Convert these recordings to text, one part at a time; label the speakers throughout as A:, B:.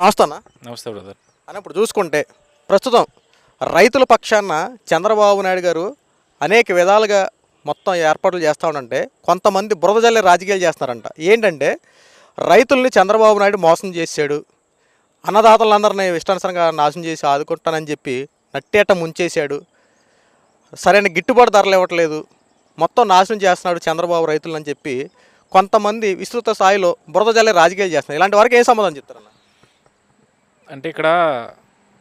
A: నమస్తానా
B: నమస్తే బ్రదర్.
A: అని ఇప్పుడు చూసుకుంటే ప్రస్తుతం రైతుల పక్షాన చంద్రబాబు నాయుడు గారు అనేక విధాలుగా మొత్తం ఏర్పాట్లు చేస్తూ ఉండంటే కొంతమంది బురద జల్లే రాజకీయాలు చేస్తున్నారంట. ఏంటంటే రైతుల్ని చంద్రబాబు నాయుడు మోసం చేశాడు అన్నదాతలందరినీ ఇష్టానుసారంగా నాశనం చేసి ఆదుకుంటానని చెప్పి నట్టేట ముంచేశాడు సరైన గిట్టుబాటు ధరలు ఇవ్వట్లేదు మొత్తం నాశనం చేస్తున్నాడు చంద్రబాబు రైతులని చెప్పి కొంతమంది విస్తృత స్థాయిలో బురద జల్లే రాజకీయాలు చేస్తున్నారు. ఇలాంటి వారికి ఏం సమాధానం చెప్తారన్న?
B: అంటే ఇక్కడ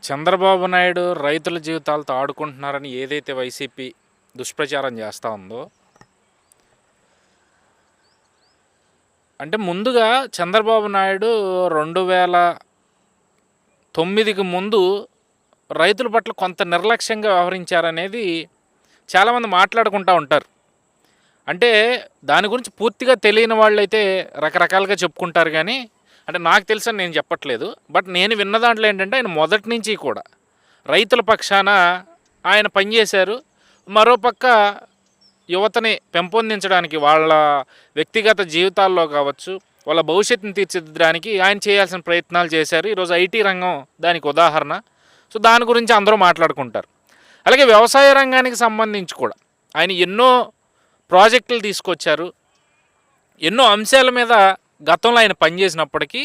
B: చంద్రబాబు నాయుడు రైతుల జీవితాలతో ఆడుకుంటున్నారని ఏదైతే వైసీపీ దుష్ప్రచారం చేస్తూ ఉందో అంటే ముందుగా చంద్రబాబు నాయుడు రెండు వేల తొమ్మిదికి ముందు రైతుల పట్ల కొంత నిర్లక్ష్యంగా వ్యవహరించారనేది చాలామంది మాట్లాడుకుంటూ ఉంటారు. అంటే దాని గురించి పూర్తిగా తెలియని వాళ్ళైతే రకరకాలుగా చెప్పుకుంటారు కానీ అంటే నాకు తెలుసని నేను చెప్పట్లేదు బట్ నేను విన్న దాంట్లో ఏంటంటే ఆయన మొదటి నుంచి కూడా రైతుల పక్షాన ఆయన పనిచేశారు మరోపక్క యువతని పెంపొందించడానికి వాళ్ళ వ్యక్తిగత జీవితాల్లో కావచ్చు వాళ్ళ భవిష్యత్తుని తీర్చిదిద్దడానికి ఆయన చేయాల్సిన ప్రయత్నాలు చేశారు. ఈరోజు ఐటీ రంగం దానికి ఉదాహరణ. సో దాని గురించి అందరూ మాట్లాడుకుంటారు. అలాగే వ్యవసాయ రంగానికి సంబంధించి కూడా ఆయన ఎన్నో ప్రాజెక్టులు తీసుకొచ్చారు. ఎన్నో అంశాల మీద గతంలో ఆయన పనిచేసినప్పటికీ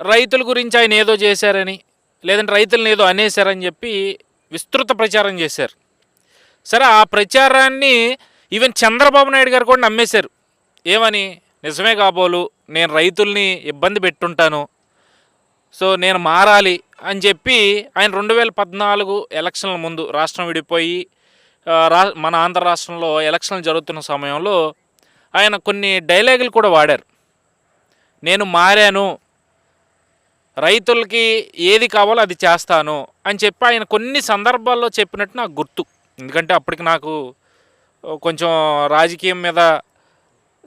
B: రైతుల గురించి ఆయన ఏదో చేశారని లేదంటే రైతులను ఏదో అనేశారని చెప్పి విస్తృత ప్రచారం చేశారు. సరే ఆ ప్రచారాన్ని ఈవెన్ చంద్రబాబు నాయుడు గారు కూడా నమ్మేశారు. ఏమని? నిజమే కాబోలు నేను రైతుల్ని ఇబ్బంది పెట్టుంటాను. సో నేను మారాలి అని చెప్పి ఆయన రెండు వేల పద్నాలుగు ఎలక్షన్ల ముందు రాష్ట్రం విడిపోయి రా మన ఆంధ్ర రాష్ట్రంలో ఎలక్షన్లు జరుగుతున్న సమయంలో ఆయన కొన్ని డైలాగులు కూడా వాడారు. నేను మారాను రైతులకి ఏది కావాలో అది చేస్తాను అని చెప్పి ఆయన కొన్ని సందర్భాల్లో చెప్పినట్టు నాకు గుర్తు. ఎందుకంటే అప్పటికి నాకు కొంచెం రాజకీయం మీద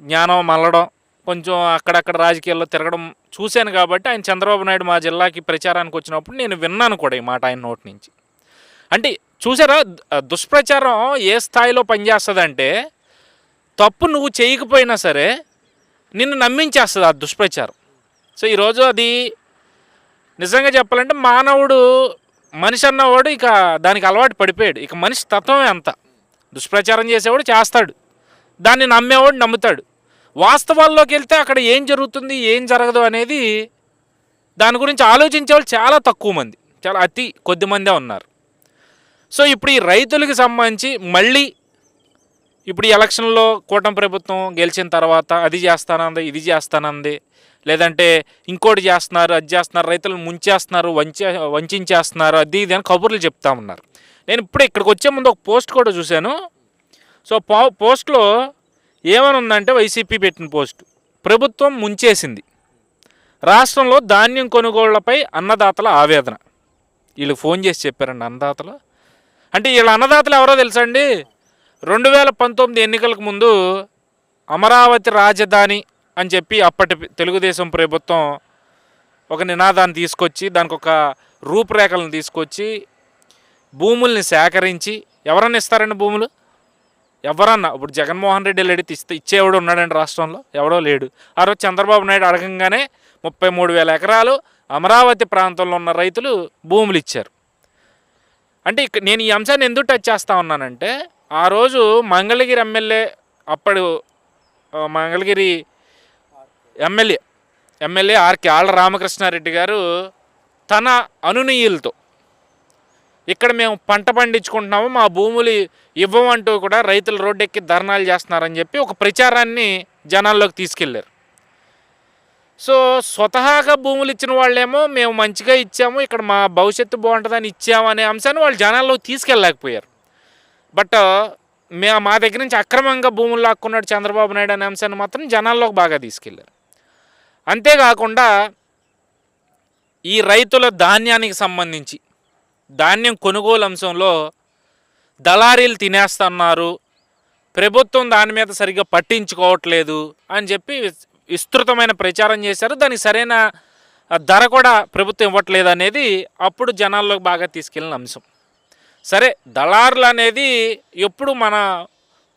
B: జ్ఞానం మల్లడం కొంచెం అక్కడక్కడ రాజకీయాల్లో తిరగడం చూశాను కాబట్టి ఆయన చంద్రబాబు నాయుడు మా జిల్లాకి ప్రచారానికి వచ్చినప్పుడు నేను విన్నాను కూడా ఈ మాట ఆయన నోటి నుంచి. అంటే చూసారా దుష్ప్రచారం ఏ స్థాయిలో పనిచేస్తుందంటే తప్పు నువ్వు చేయకపోయినా సరే నిన్ను నమ్మించేస్తుంది ఆ దుష్ప్రచారం. సో ఈరోజు అది నిజంగా చెప్పాలంటే మానవుడు మనిషి అన్నవాడు ఇక దానికి అలవాటు పడిపోయాడు. ఇక మనిషి తత్వమే అంత. దుష్ప్రచారం చేసేవాడు చేస్తాడు. దాన్ని నమ్మేవాడు నమ్ముతాడు. వాస్తవాల్లోకి వెళ్తే అక్కడ ఏం జరుగుతుంది ఏం జరగదు అనేది దాని గురించి ఆలోచించేవాళ్ళు చాలా తక్కువ మంది. చాలా అతి కొద్ది మందే ఉన్నారు. సో ఇప్పుడు ఈ రైతులకి సంబంధించి మళ్ళీ ఇప్పుడు ఈ ఎలక్షన్లో కూటమి ప్రభుత్వం గెలిచిన తర్వాత అది చేస్తానంది ఇది చేస్తానంది లేదంటే ఇంకోటి చేస్తున్నారు అది చేస్తున్నారు రైతులను ముంచేస్తున్నారు వంచే వంచేస్తున్నారు అది ఇది అని కబుర్లు చెప్తా ఉన్నారు. నేను ఇప్పుడు ఇక్కడికి వచ్చే ముందు ఒక పోస్ట్ కూడా చూశాను. సో పో పోస్ట్లో ఏమని ఉందంటే వైసీపీ పెట్టిన పోస్ట్ ప్రభుత్వం ముంచేసింది. రాష్ట్రంలో ధాన్యం కొనుగోళ్ళపై అన్నదాతల ఆవేదన. వీళ్ళు ఫోన్ చేసి చెప్పారండి అన్నదాతలు. అంటే వీళ్ళ అన్నదాతలు ఎవరో తెలుసా అండి? రెండు వేల పంతొమ్మిది ఎన్నికలకు ముందు అమరావతి రాజధాని అని చెప్పి అప్పటి తెలుగుదేశం ప్రభుత్వం ఒక నినాదాన్ని తీసుకొచ్చి దానికి ఒక రూపురేఖలను తీసుకొచ్చి భూముల్ని సేకరించి ఎవరన్నా ఇస్తారండి భూములు? ఎవరన్నా? ఇప్పుడు జగన్మోహన్ రెడ్డి లేడి ఇస్తే ఇచ్చేవాడు ఉన్నాడండి రాష్ట్రంలో? ఎవడో లేడు. ఆ రోజు చంద్రబాబు నాయుడు అడగంగానే ముప్పై మూడు వేల ఎకరాలు అమరావతి ప్రాంతంలో ఉన్న రైతులు భూములు ఇచ్చారు. అంటే ఇక నేను ఈ అంశాన్ని ఎందుకు టచ్ చేస్తా ఉన్నానంటే ఆ రోజు మంగళగిరి ఎమ్మెల్యే అప్పుడు మంగళగిరి ఎమ్మెల్యే ఎమ్మెల్యే ఆర్కే ఆళ్ళ రామకృష్ణారెడ్డి గారు తన అనునీయులతో ఇక్కడ మేము పంట పండించుకుంటున్నాము మా భూములు ఇవ్వమంటూ కూడా రైతులు రోడ్డెక్కి ధర్నాలు చేస్తున్నారని చెప్పి ఒక ప్రచారాన్ని జనాల్లోకి తీసుకెళ్ళారు. సో స్వతహాగా భూములు ఇచ్చిన వాళ్ళేమో మేము మంచిగా ఇచ్చాము ఇక్కడ మా భవిష్యత్తు బాగుంటుందని ఇచ్చాము అనే అంశాన్ని వాళ్ళు జనాల్లోకి తీసుకెళ్ళలేకపోయారు. బట్ మే మా దగ్గర నుంచి అక్రమంగా భూములు లాక్కున్నాడు చంద్రబాబు నాయుడు అనే అంశాన్ని మాత్రం జనాల్లోకి బాగా తీసుకెళ్ళారు. అంతేకాకుండా ఈ రైతుల ధాన్యానికి సంబంధించి ధాన్యం కొనుగోలు అంశంలో దళారీలు తినేస్తున్నారు ప్రభుత్వం దాని మీద సరిగ్గా పట్టించుకోవట్లేదు అని చెప్పి విస్తృతమైన ప్రచారం చేశారు. దానికి సరైన ధర కూడా ప్రభుత్వం ఇవ్వట్లేదు అనేది అప్పుడు జనాల్లోకి బాగా తీసుకెళ్ళిన అంశం. సరే దళారులు అనేది ఎప్పుడు మన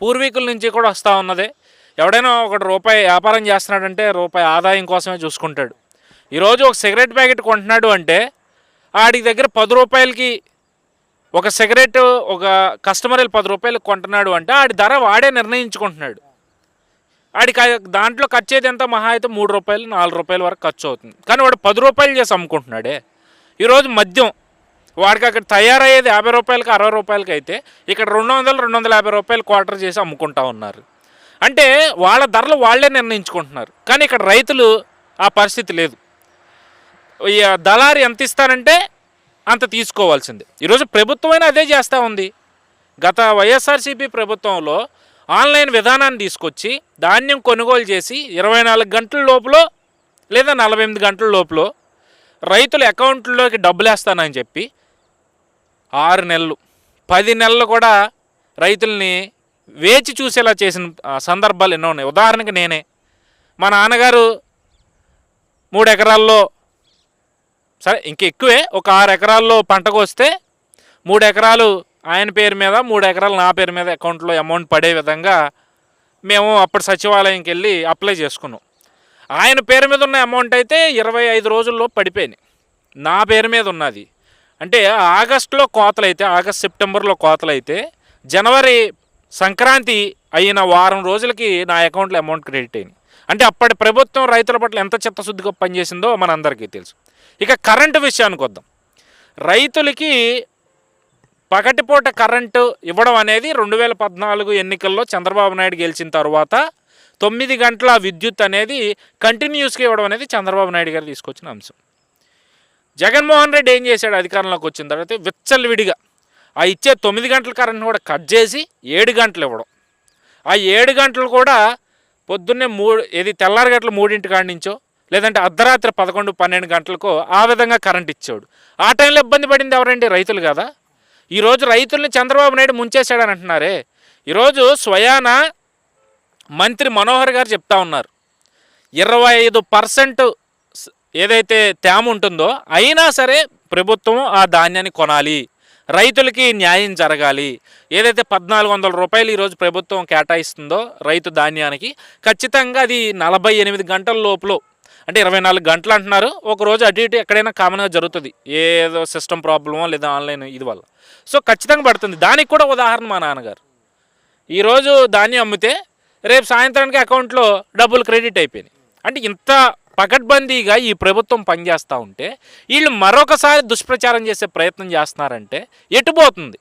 B: పూర్వీకుల నుంచి కూడా వస్తూ ఉన్నదే. ఎవడైనా ఒకటి రూపాయి వ్యాపారం చేస్తున్నాడంటే రూపాయి ఆదాయం కోసమే చూసుకుంటాడు. ఈరోజు ఒక సిగరెట్ ప్యాకెట్ కొంటున్నాడు అంటే ఆడికి దగ్గర పది రూపాయలకి ఒక సిగరెట్ ఒక కస్టమర్ పది రూపాయలు కొంటున్నాడు అంటే ఆడి ధర వాడే నిర్ణయించుకుంటున్నాడు. ఆడికి దాంట్లో ఖర్చు అయితే ఎంత? మహా అయితే మూడు రూపాయలు నాలుగు రూపాయల వరకు ఖర్చు అవుతుంది. కానీ వాడు పది రూపాయలు చేసి అమ్ముకుంటున్నాడే. ఈరోజు మద్యం వాడికి అక్కడ తయారయ్యేది యాభై రూపాయలకి అరవై రూపాయలకి అయితే ఇక్కడ రెండు వందలు రెండు వందల యాభై రూపాయలు క్వార్టర్ చేసి అమ్ముకుంటా ఉన్నారు. అంటే వాళ్ళ ధరలు వాళ్ళే నిర్ణయించుకుంటున్నారు. కానీ ఇక్కడ రైతులు ఆ పరిస్థితి లేదు. ఈ దళారి ఎంత ఇస్తారంటే అంత తీసుకోవాల్సింది. ఈరోజు ప్రభుత్వమైన అదే చేస్తూ ఉంది. గత వైఎస్ఆర్సీపీ ప్రభుత్వంలో ఆన్లైన్ విధానాన్ని తీసుకొచ్చి ధాన్యం కొనుగోలు చేసి ఇరవై నాలుగు గంటల లోపల లేదా నలభై ఎనిమిది గంటల లోపల రైతుల అకౌంట్లోకి డబ్బులు వేస్తానని చెప్పి ఆరు నెలలు. పది నెలలు కూడా రైతుల్ని వేచి చూసేలా చేసిన సందర్భాలు ఎన్నో ఉన్నాయి. ఉదాహరణకి నేనే. మా నాన్నగారు మూడు ఎకరాల్లో సరే ఇంక ఎక్కువే. ఒక ఆరు ఎకరాల్లో పంట కోస్తే మూడు ఎకరాలు ఆయన పేరు మీద మూడు ఎకరాలు నా పేరు మీద అకౌంట్లో అమౌంట్ పడే విధంగా మేము అప్పుడు సచివాలయంకి వెళ్ళి అప్లై చేసుకున్నాం. ఆయన పేరు మీద ఉన్న అమౌంట్ అయితే ఇరవై ఐదు రోజుల్లో పడిపోయినాయి. నా పేరు మీద ఉన్నది. అంటే ఆగస్టులో కోతలు అయితే ఆగస్ట్ సెప్టెంబర్లో కోతలు అయితే జనవరి సంక్రాంతి అయిన వారం రోజులకి నా అకౌంట్లో అమౌంట్ క్రెడిట్ అయింది. అంటే అప్పటి ప్రభుత్వం రైతుల పట్ల ఎంత చిత్తశుద్ధిగా పనిచేసిందో మనందరికీ తెలుసు. ఇక కరెంటు విషయానికి వద్దాం. రైతులకి పగటిపూట కరెంటు ఇవ్వడం అనేది రెండు వేల పద్నాలుగు ఎన్నికల్లో చంద్రబాబు నాయుడు గెలిచిన తర్వాత తొమ్మిది గంటల విద్యుత్ అనేది కంటిన్యూస్గా ఇవ్వడం అనేది చంద్రబాబు నాయుడు గారు తీసుకొచ్చిన అంశం. జగన్మోహన్ రెడ్డి ఏం చేశాడు? అధికారంలోకి వచ్చిన తర్వాత విచ్చలవిడిగా ఆ ఇచ్చే తొమ్మిది గంటల కరెంట్ కూడా కట్ చేసి ఏడు గంటలు ఇవ్వడం. ఆ ఏడు గంటలు కూడా పొద్దున్నే మూడు ఏది తెల్లారి గంటలు మూడింటి కాడి నుంచో లేదంటే అర్ధరాత్రి పదకొండు పన్నెండు గంటలకో ఆ విధంగా కరెంట్ ఇచ్చాడు. ఆ టైంలో ఇబ్బంది పడింది ఎవరండి? రైతులు కదా. ఈరోజు రైతుల్ని చంద్రబాబు నాయుడు ముంచేశాడని అంటున్నారే. ఈరోజు స్వయాన మంత్రి మనోహర్ గారు చెప్తా ఉన్నారు. ఇరవై ఐదు పర్సెంట్ ఏదైతే తేమ ఉంటుందో అయినా సరే ప్రభుత్వం ఆ ధాన్యాన్ని కొనాలి. రైతులకి న్యాయం జరగాలి. ఏదైతే పద్నాలుగు వందల రూపాయలు ఈరోజు ప్రభుత్వం కేటాయిస్తుందో రైతు ధాన్యానికి ఖచ్చితంగా అది నలభై ఎనిమిది గంటల లోపల అంటే ఇరవై నాలుగు గంటలు అంటున్నారు. ఒక రోజు అటు ఇటు ఎక్కడైనా కామన్గా జరుగుతుంది. ఏదో సిస్టమ్ ప్రాబ్లమో లేదా ఆన్లైన్ ఇది వల్ల. సో ఖచ్చితంగా పడుతుంది. దానికి కూడా ఉదాహరణ మా నాన్నగారు. ఈరోజు ధాన్యం అమ్మితే రేపు సాయంత్రానికి అకౌంట్లో డబ్బులు క్రెడిట్ అయిపోయినాయి. అంటే ఇంత పకడ్బందీగా ఈ ప్రభుత్వం పనిచేస్తూ ఉంటే వీళ్ళు మరొకసారి దుష్ప్రచారం చేసే ప్రయత్నం చేస్తున్నారంటే ఎటుపోతుంది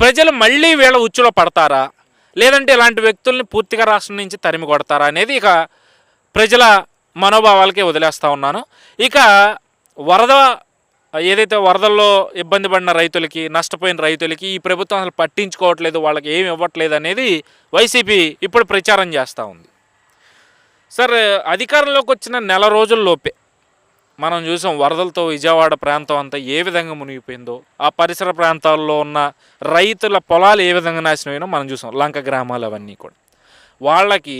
B: ప్రజలు మళ్ళీ వీళ్ళ ఉచ్చులో పడతారా? లేదంటే ఇలాంటి వ్యక్తుల్ని పూర్తిగా రాష్ట్రం నుంచి తరిమి కొడతారా అనేది ఇక ప్రజల మనోభావాలకే వదిలేస్తూ ఉన్నాను. ఇక వరద ఏదైతే వరదల్లో ఇబ్బంది పడిన రైతులకి నష్టపోయిన రైతులకి ఈ ప్రభుత్వం అసలు పట్టించుకోవట్లేదు వాళ్ళకి ఏమి ఇవ్వట్లేదు అనేది వైసీపీ ఇప్పుడు ప్రచారం చేస్తూ ఉంది. సార్ అధికారంలోకి వచ్చిన నెల రోజుల్లోపే మనం చూసాం వరదలతో విజయవాడ ప్రాంతం అంతా ఏ విధంగా మునిగిపోయిందో ఆ పరిసర ప్రాంతాల్లో ఉన్న రైతుల పొలాలు ఏ విధంగా నాశనమైనా మనం చూసాం లంక గ్రామాలు అవన్నీ కూడా. వాళ్ళకి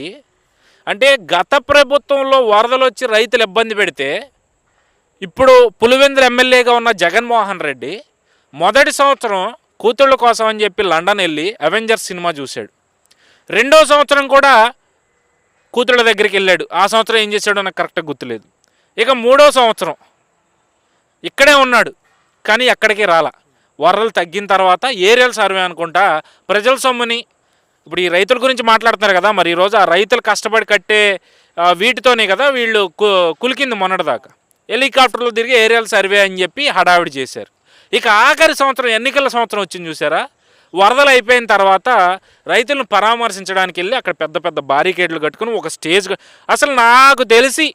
B: అంటే గత ప్రభుత్వంలో వరదలు వచ్చి రైతులు ఇబ్బంది పెడితే ఇప్పుడు పులివెందుల ఎమ్మెల్యేగా ఉన్న జగన్మోహన్ రెడ్డి మొదటి సంవత్సరం కూతుళ్ళ కోసం అని చెప్పి లండన్ వెళ్ళి అవెంజర్స్ సినిమా చూశాడు. రెండో సంవత్సరం కూడా కూతుళ్ళ దగ్గరికి వెళ్ళాడు. ఆ సంవత్సరం ఏం చేశాడో నాకు కరెక్ట్గా గుర్తులేదు. ఇక మూడో సంవత్సరం ఇక్కడే ఉన్నాడు కానీ ఎక్కడికి రాలా. వరదలు తగ్గిన తర్వాత ఏరియల్ సర్వే అనుకుంటా ప్రజల సొమ్ముని ఇప్పుడు ఈ రైతుల గురించి మాట్లాడుతున్నారు కదా మరి ఈరోజు ఆ రైతులు కష్టపడి కట్టే వీటితోనే కదా వీళ్ళు కు కులికింది మొన్నటిదాకా. హెలికాప్టర్లు తిరిగి ఏరియల్ సర్వే అని చెప్పి హడావిడి చేశారు. ఇక ఆఖరి సంవత్సరం ఎన్నికల సంవత్సరం వచ్చింది చూసారా? వరదలు అయిపోయిన తర్వాత రైతులను పరామర్శించడానికి వెళ్ళి అక్కడ పెద్ద పెద్ద బారికేడ్లు కట్టుకుని ఒక స్టేజ్ అసలు నాకు తెలిసి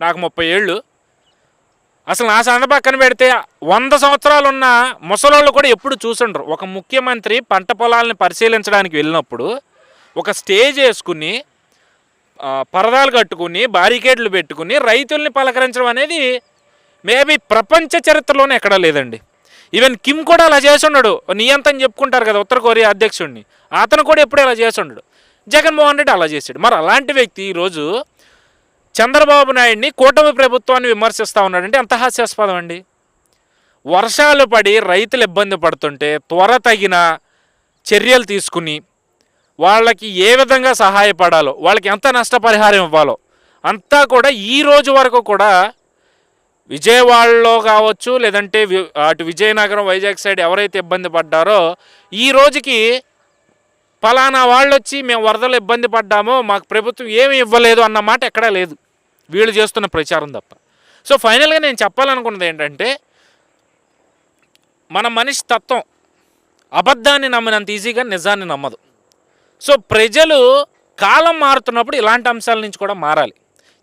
B: నాకు ముప్పై ఏళ్ళు. అసలు నా సంద పక్కన పెడితే వంద సంవత్సరాలు ఉన్న ముసలోళ్ళు కూడా ఎప్పుడు చూసుండ్రు. ఒక ముఖ్యమంత్రి పంట పొలాలను పరిశీలించడానికి వెళ్ళినప్పుడు ఒక స్టేజ్ వేసుకుని పరదాలు కట్టుకుని బారికేడ్లు పెట్టుకుని రైతుల్ని పలకరించడం అనేది మేబీ ప్రపంచ చరిత్రలోనే ఎక్కడా లేదండి. ఈవెన్ కిమ్ కూడా అలా చేస్తున్నాడు నియంతని చెప్పుకుంటారు కదా ఉత్తర కొరియా అధ్యక్షుడిని. అతను కూడా ఎప్పుడు ఇలా చేస్తున్నాడు జగన్మోహన్ రెడ్డి అలా చేశాడు. మరి అలాంటి వ్యక్తి ఈరోజు చంద్రబాబు నాయుడిని కూటమి ప్రభుత్వాన్ని విమర్శిస్తూ ఉన్నాడంటే ఎంత హాస్యాస్పదం అండి. వర్షాలు పడి రైతులు ఇబ్బంది పడుతుంటే త్వర తగిన చర్యలు తీసుకుని వాళ్ళకి ఏ విధంగా సహాయపడాలో వాళ్ళకి ఎంత నష్టపరిహారం ఇవ్వాలో అంతా కూడా ఈ రోజు వరకు కూడా విజయవాడలో కావచ్చు లేదంటే వి- అటు విజయనగరం వైజాగ్ సైడ్ ఎవరైతే ఇబ్బంది పడ్డారో ఈ రోజుకి ఫలానా వాళ్ళు వచ్చి మేము వరదలు ఇబ్బంది పడ్డామో మాకు ప్రభుత్వం ఏమి ఇవ్వలేదు అన్న మాట ఎక్కడా లేదు. వీళ్ళు చేస్తున్న ప్రచారం తప్ప. సో ఫైనల్గా నేను చెప్పాలనుకున్నది ఏంటంటే మన మనిషి తత్వం అబద్ధాన్ని నమ్మినంత ఈజీగా నిజాన్ని నమ్మదు. సో ప్రజలు కాలం మారుతున్నప్పుడు ఇలాంటి అంశాల నుంచి కూడా మారాలి.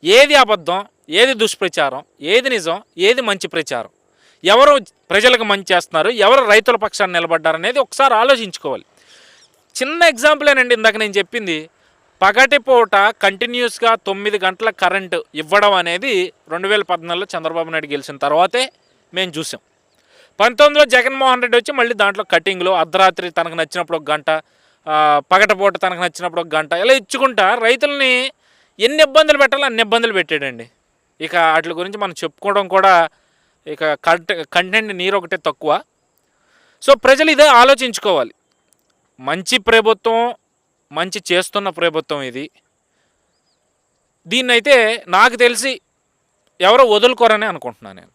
B: ఏది అబద్ధం? ఏది దుష్ప్రచారం ఏది నిజం ఏది మంచి ప్రచారం? ఎవరు ప్రజలకు మంచి చేస్తున్నారు ఎవరు రైతుల పక్షాన్ని నిలబడ్డారనేది ఒకసారి ఆలోచించుకోవాలి. చిన్న ఎగ్జాంపులేనండి ఇందాక నేను చెప్పింది. పగటిపూట కంటిన్యూస్గా తొమ్మిది గంటల కరెంటు ఇవ్వడం అనేది రెండు వేల పద్నాలుగులో చంద్రబాబు నాయుడు గెలిచిన తర్వాతే మేము చూసాం. పంతొమ్మిదిలో జగన్మోహన్ రెడ్డి వచ్చి మళ్ళీ దాంట్లో కటింగ్లు అర్ధరాత్రి తనకు నచ్చినప్పుడు ఒక గంట ఆ, పగటిపూట తనకు నచ్చినప్పుడు ఒక గంట ఇలా ఇచ్చుకుంటా రైతుల్ని ఎన్ని ఇబ్బందులు పెట్టాలో అన్ని ఇబ్బందులు పెట్టాడండి. ఇక వాటి గురించి మనం చెప్పుకోవడం కూడా ఇక కంటెంట్ నీరు ఒకటే తక్కువ. సో ప్రజలు ఇదే ఆలోచించుకోవాలి. మంచి ప్రభుత్వం మంచి చేస్తున్న ప్రభుత్వం ఇది. దీన్నైతే నాకు తెలిసి ఎవరో వదులుకోరని అనుకుంటున్నాను నేను.